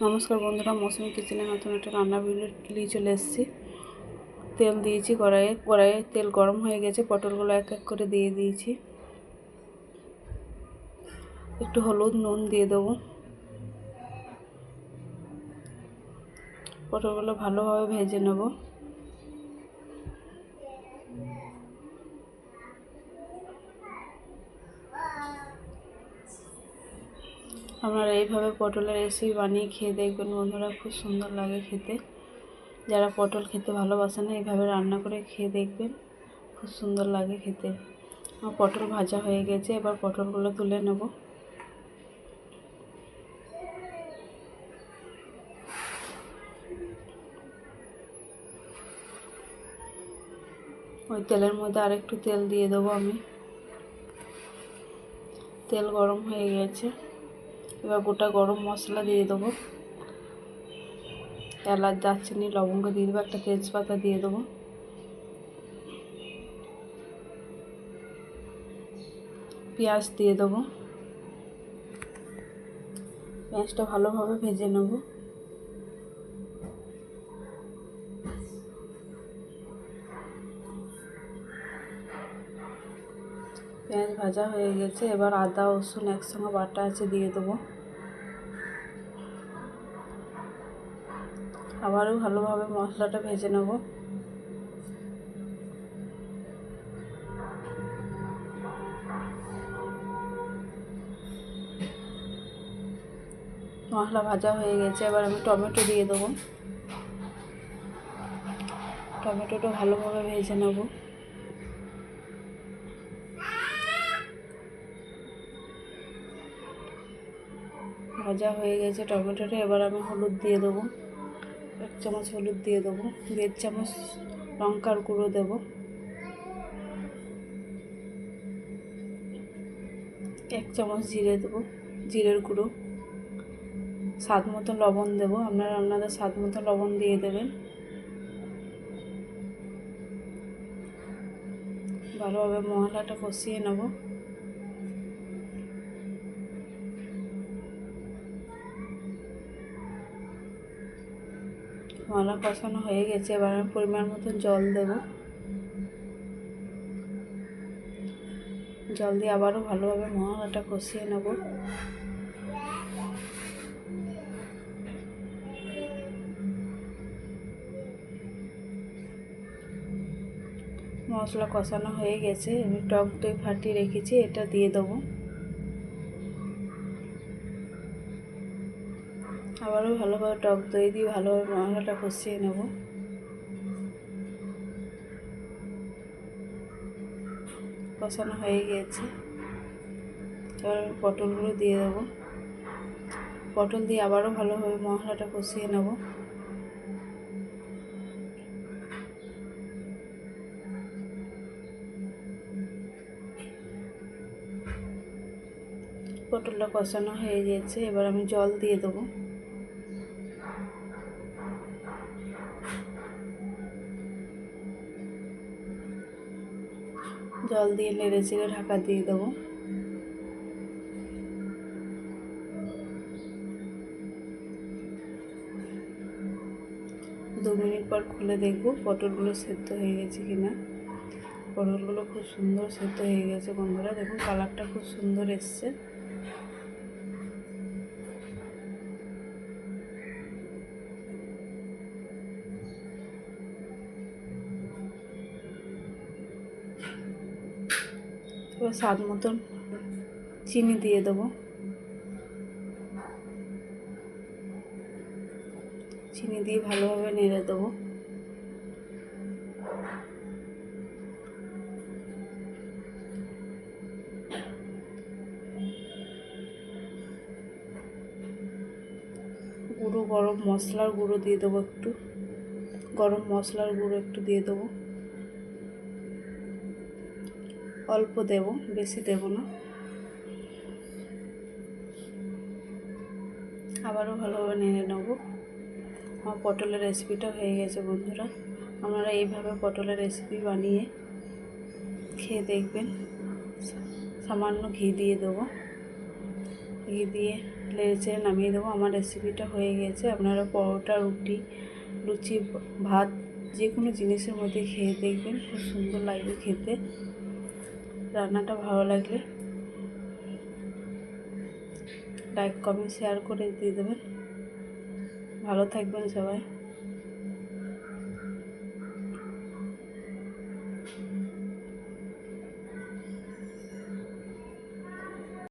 নমস্কার বন্ধুরা, মৌসুমি কিচেনে নতুন একটা রান্না ভিডিও নিয়ে চলে এসেছি। তেল দিয়েছি, কড়াইয়ে কড়াইয়ে তেল গরম হয়ে গেছে, পটলগুলো এক এক করে দিয়ে দিয়েছি। একটু হলুদ, নুন দিয়ে দেবো। পটলগুলো ভালোভাবে ভেজে নেব। আপনারা এইভাবে পটলের রেসিপি বানিয়ে খেয়ে দেখবেন বন্ধুরা, খুব সুন্দর লাগে খেতে। যারা পটল খেতে ভালোবাসে না, এইভাবে রান্না করে খেয়ে দেখবেন, খুব সুন্দর লাগে খেতে। আমার পটল ভাজা হয়ে গেছে, এবার পটলগুলো তুলে নেব। ওই তেলের মধ্যে আরেকটু তেল দিয়ে দেবো আমি। তেল গরম হয়ে গেছে। এবার গোটা গরম মশলা দিয়ে দেবো। এলাচ, দারচিনি, লবঙ্গ দিয়ে দেবো, একটা তেজপাতা দিয়ে দেবো। পেঁয়াজ দিয়ে দেবো। পেঁয়াজটা ভালোভাবে ভেজে নেব। পেঁয়াজ ভাজা হয়ে গেছে, এবার আদা, রসুন একসঙ্গে বাটা আছে দিয়ে দেবো। আবারও ভালোভাবে মশলাটা ভেজে নেব। মশলা ভাজা হয়ে গেছে, এবার আমি টমেটো দিয়ে দেবো। টমেটোটা ভালোভাবে ভেজে নেব। ভাজা হয়ে গেছে টমেটোটা, এবার আমি হলুদ দিয়ে দেবো। চামচ হলুদ দিয়ে দেবো, দেড় চামচ লঙ্কার গুঁড়ো দেব। এক চামচ জিরে দেবো, জিরের গুঁড়ো। স্বাদ মতো লবণ দেবো, আপনারা আপনাদের স্বাদ মতো লবণ দিয়ে দেবেন। ভালোভাবে মশলাটা কষিয়ে নেব। মশলা কষানো হয়ে গেছে, এবার আমি পরিমাণ মতন জল দেব। জল দিয়ে আবারও ভালোভাবে মশলাটা কষিয়ে নেব। মশলা কষানো হয়ে গেছে, আমি টক দই ফাটিয়ে রেখেছি, এটা দিয়ে দেবো। আবারও ভালোভাবে টক দই দিয়ে ভালোভাবে মশলাটা কষিয়ে নেব। কষানো হয়ে গিয়েছে। এবার আমি পটলগুলো দিয়ে দেবো। পটল দিয়ে আবারও ভালোভাবে মশলাটা কষিয়ে নেব। পটলটা কষানো হয়ে গিয়েছে। এবার আমি জল দিয়ে দেবো। জল দিয়ে নেড়ে চেড়ে ঢাকা দিয়ে দেবো। দু মিনিট পর খুলে দেখব পটলগুলো সেদ্ধ হয়ে গেছে কিনা। পটলগুলো খুব সুন্দর সেদ্ধ হয়ে গেছে বন্ধুরা। দেখুন, কালারটা খুব সুন্দর এসছে। এবার স্বাদ মতন চিনি দিয়ে দেবো। চিনি দিয়ে ভালোভাবে নেড়ে দেবো। গুঁড়ো গরম মশলার গুঁড়ো দিয়ে দেবো একটু। গরম মশলার গুঁড়ো একটু দিয়ে দেবো। অল্প দেব, বেশি দেব না। আবারও ভালোভাবে নেড়ে নেব। আমার পটলের রেসিপিটা হয়ে গেছে বন্ধুরা। আপনারা এইভাবে পটলের রেসিপি বানিয়ে খেয়ে দেখবেন। সামান্য ঘি দিয়ে দেবো। ঘি দিয়ে লেচে নামিয়ে দেবো। আমার রেসিপিটা হয়ে গেছে। আপনারা পরোটা, রুটি, লুচি, ভাত যে কোনো জিনিসের মধ্যে খেয়ে দেখবেন। খুব সুন্দর লাগবে খেতে। রান্নাটা ভালো লাগলে লাইক কমেন্ট শেয়ার করে দিয়ে দেবেন। ভালো থাকবেন সবাই।